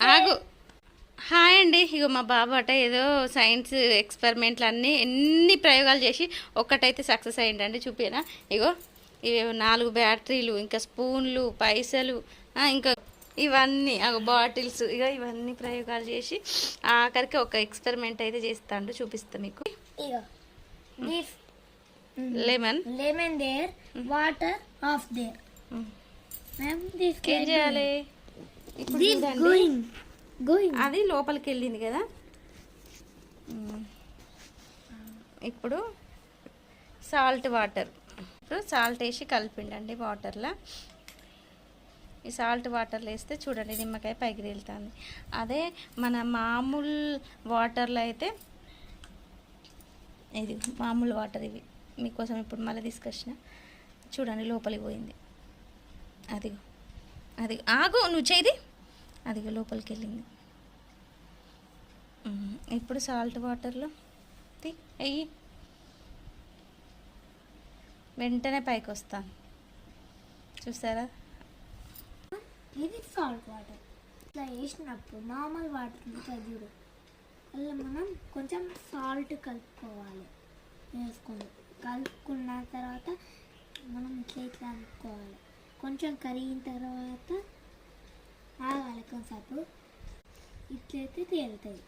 ఆగు హాయ్ అండి. ఇగో మా బాబు అట ఏదో సైన్స్ ఎక్స్పెరిమెంట్లు అన్నీ ఎన్ని ప్రయోగాలు చేసి ఒక్కటైతే సక్సెస్ అయ్యిందండి చూపినా ఇగో ఇవి నాలుగు బ్యాటరీలు ఇంకా స్పూన్లు పైసలు ఇంకా ఇవన్నీ బాటిల్స్ ఇక ఇవన్నీ ప్రయోగాలు చేసి ఆఖరికి ఒక ఎక్స్పెరిమెంట్ అయితే చేస్తాడు చూపిస్తా మీకు. Lemon lemon there water of there ఏం చేయాలి? ఇప్పుడు చూడండి. అది లోపలికి వెళ్ళింది కదా. ఇప్పుడు సాల్ట్ వాటర్. ఇప్పుడు సాల్ట్ వేసి కలిపిండండి వాటర్లో. ఈ సాల్ట్ వాటర్లో వేస్తే చూడండి నిమ్మకాయ పైకి తేలుతుంది. అదే మన మామూలు వాటర్లో అయితే ఇది మామూలు వాటర్ ఇవి. మీకోసం ఇప్పుడు మళ్ళీ తీసుకొచ్చిన. చూడండి లోపలికి పోయింది. అదిగో. అది ఆగు నువ్వు చేది అది లోపలికి వెళ్ళింది ఇప్పుడు సాల్ట్ వాటర్లో తీ అయ్యి వెంటనే పైకి వస్తాను చూసారా? ఇది సాల్ట్ వాటర్. ఇట్లా వేసినప్పుడు మామూలు వాటర్ చదివిడు చూడు. అలా మనం కొంచెం సాల్ట్ కలుపుకోవాలి. వేసుకొని కలుపుకున్న తర్వాత మనం ఇట్లా ఇట్లా అనుకోవాలి. కొంచెం కరిగిన తర్వాత పాలకం సబ్బు ఇట్లయితే తేలుతాయి